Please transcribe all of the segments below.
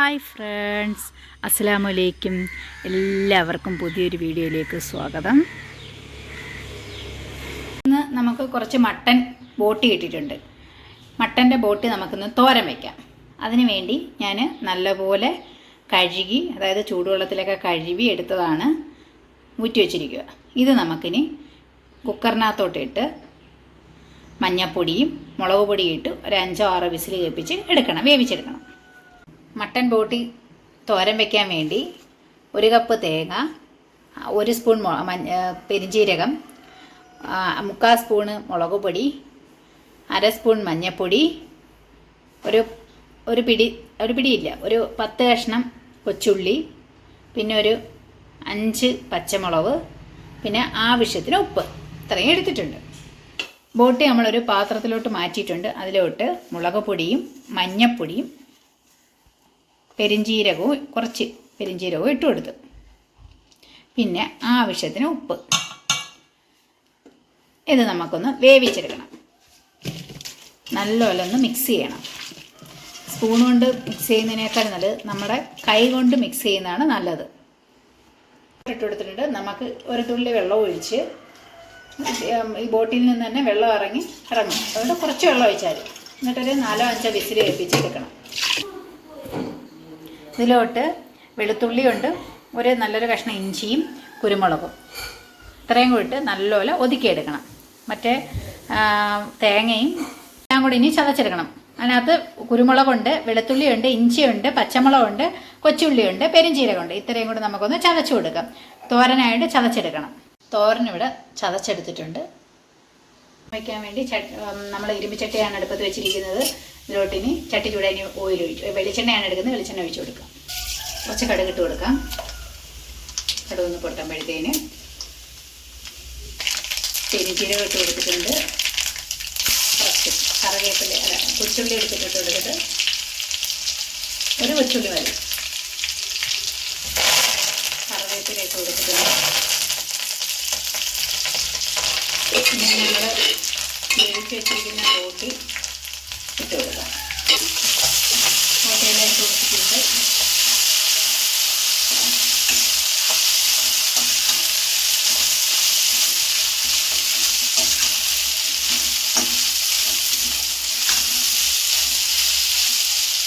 Hi friends. അസ്സാം വലൈക്കും എല്ലാവർക്കും പുതിയൊരു വീഡിയോയിലേക്ക് സ്വാഗതം. ഇന്ന് നമുക്ക് കുറച്ച് മട്ടൻ ബോട്ടി കിട്ടിയിട്ടുണ്ട്. മട്ടന്റെ ബോട്ടി നമുക്കിന്ന് തോരൻ വയ്ക്കാം അതിനു വേണ്ടി ഞാൻ നല്ലപോലെ കഴുകി അതായത് ചൂടുവെള്ളത്തിലൊക്കെ കഴുകി എടുത്തതാണ് ഊറ്റി വെച്ചിരിക്കുക. ഇത് നമുക്കിനി കുക്കറിനകത്തോട്ടിട്ട് മഞ്ഞപ്പൊടിയും മുളക് ഇട്ട് ഒരു അഞ്ചോ ആറോ വിസിൽ കേൾപ്പിച്ച് എടുക്കണം. വേവിച്ചെടുക്കണം. മട്ടൻ ബോട്ടി തോരൻ വെക്കാൻ വേണ്ടി ഒരു കപ്പ് തേങ്ങ ഒരു സ്പൂൺ മഞ്ഞ പെരിഞ്ജീരകം മുക്കാൽ സ്പൂണ് മുളക് പൊടി അര സ്പൂൺ മഞ്ഞൾപ്പൊടി ഒരു ഒരു പിടി ഒരു പിടിയില്ല ഒരു പത്ത് കഷ്ണം കൊച്ചുള്ളി പിന്നെ ഒരു അഞ്ച് പച്ചമുളക് പിന്നെ ആവശ്യത്തിന് ഉപ്പ്. ഇത്രയും എടുത്തിട്ടുണ്ട്. ബോട്ടി നമ്മളൊരു പാത്രത്തിലോട്ട് മാറ്റിയിട്ടുണ്ട്. അതിലോട്ട് മുളക് പൊടിയും മഞ്ഞപ്പൊടിയും പെരിഞ്ജീരകവും കുറച്ച് പെരിഞ്ചീരകവും ഇട്ട് കൊടുത്തു. പിന്നെ ആവശ്യത്തിന് ഉപ്പ്. ഇത് നമുക്കൊന്ന് വേവിച്ചെടുക്കണം. നല്ലപോലെ ഒന്ന് മിക്സ് ചെയ്യണം. സ്പൂൺ കൊണ്ട് മിക്സ് ചെയ്യുന്നതിനേക്കാൾ നല്ലത് നമ്മുടെ കൈ കൊണ്ട് മിക്സ് ചെയ്യുന്നതാണ് നല്ലത്. ഇട്ട് കൊടുത്തിട്ടുണ്ട്. നമുക്ക് ഒരു തുള്ളി വെള്ളം ഒഴിച്ച് ഈ ബോട്ടിൽ നിന്ന് തന്നെ വെള്ളം ഇറങ്ങി ഇറങ്ങും അതുകൊണ്ട് കുറച്ച് വെള്ളം ഒഴിച്ചാൽ എന്നിട്ടൊരു നാലോ അഞ്ചോ വിസിൽ കേൾപ്പിച്ചെടുക്കണം ഇതിലോട്ട് വെളുത്തുള്ളിയുണ്ട് ഒരു നല്ലൊരു കഷ്ണം ഇഞ്ചിയും കുരുമുളകും. ഇത്രയും കൂടി നല്ലപോലെ ഒതുക്കിയെടുക്കണം. മറ്റേ തേങ്ങയും എല്ലാം കൂടി ഇനി ചതച്ചെടുക്കണം. അതിനകത്ത് കുരുമുളകുണ്ട് വെളുത്തുള്ളിയുണ്ട് ഇഞ്ചിയുണ്ട് പച്ചമുളകുണ്ട് കൊച്ചുള്ളിയുണ്ട് പെരുംജീരകമുണ്ട് ഇത്രയും കൂടി നമുക്കൊന്ന് ചതച്ചു കൊടുക്കാം. തോരനായിട്ട് ചതച്ചെടുക്കണം. തോരൻ ഇവിടെ ചതച്ചെടുത്തിട്ടുണ്ട്. വയ്ക്കാൻ വേണ്ടി നമ്മൾ ഇരുമ്പിച്ചട്ടിയാണ് അടുപ്പത്ത് വെച്ചിരിക്കുന്നത്. ഇതിലോട്ടിനി ചട്ടി ചൂടാൻ ഓയിൽ ഒഴിച്ചു വെളിച്ചെണ്ണയാണ് എടുക്കുന്നത് വെളിച്ചെണ്ണ ഒഴിച്ചു കൊടുക്കാം. കുറച്ച് കടുകിട്ട് കൊടുക്കാം. കടുക് ഒന്ന് പൊട്ടുമ്പോഴത്തേന് പെരിഞ്ചീരകം ഇട്ട് കൊടുത്തിട്ടുണ്ട്. കുറച്ച് കറിവേപ്പില അല്ല കൊച്ചുള്ളി എടുത്തിട്ട് കൊടുത്തിട്ട്. ഒരു കൊച്ചുള്ളി മതി. കറിവേപ്പില ഇട്ട് കൊടുത്തിട്ടുണ്ട്. പിന്നെ നമ്മൾ വേവിച്ച് വെച്ചിരിക്കുന്ന റോട്ടി ഇട്ട് കൊടുക്കാം റോട്ടിയെല്ലാം ഇട്ട് കൊടുത്തിട്ടുണ്ട്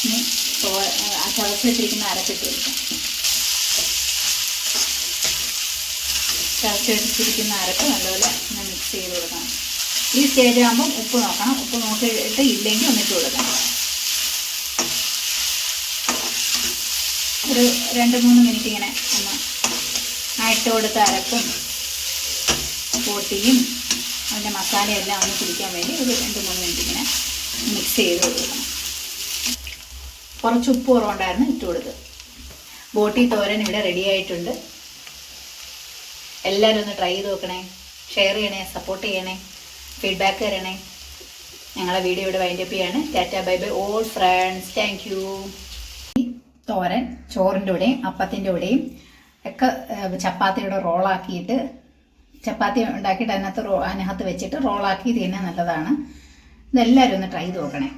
ഇനി വെച്ചിരിക്കുന്ന അരച്ചിട്ട് കൊടുക്കാം ചതച്ച് വെച്ചിരിക്കുന്ന അരപ്പ് നല്ലപോലെ ഒന്ന് മിക്സ് ചെയ്ത് കൊടുക്കണം. ഈ സ്റ്റേജ് ആകുമ്പോൾ ഉപ്പ് നോക്കണം. ഉപ്പ് നോക്കിയിട്ട് ഇല്ലെങ്കിൽ ഒന്നിട്ട് കൊടുക്കണം. ഒരു രണ്ട് മൂന്ന് മിനിറ്റ് ഇങ്ങനെ ഒന്ന് ആയിട്ട് കൊടുത്ത അരക്കും പൊട്ടിയും അതിന്റെ മസാലയെല്ലാം ഒന്ന് പിടിക്കാൻ വേണ്ടി ഒരു രണ്ട് മൂന്ന് മിനിറ്റ് ഇങ്ങനെ മിക്സ് ചെയ്ത് കൊടുക്കണം. കുറച്ച് ഉപ്പ് കുറവുണ്ടായിരുന്നു ഇട്ട് കൊടുത്ത്. ബോട്ടി തോരൻ ഇവിടെ റെഡി ആയിട്ടുണ്ട്. എല്ലാവരും ഒന്ന് ട്രൈ ചെയ്ത് നോക്കണേ. ഷെയർ ചെയ്യണേ സപ്പോർട്ട് ചെയ്യണേ ഫീഡ്ബാക്ക് തരണേ. ഞങ്ങളെ വീഡിയോ ഇവിടെ വൈൻഡപ്പ് ചെയ്യാണ്. Tata bye bye all friends thank you തോരൻ ചോറിന്റെ കൂടെയും അപ്പത്തിന്റെ കൂടെയും ഒക്കെ ചപ്പാത്തിയുടെ റോളാക്കിയിട്ട് ചപ്പാത്തി ഉണ്ടാക്കിയിട്ട് അതിനകത്ത് റോ അതിനകത്ത് വെച്ചിട്ട് റോളാക്കി തിന്നാൻ നല്ലതാണ്. ഇതെല്ലാവരും ഒന്ന് ട്രൈ ചെയ്ത് നോക്കണേ.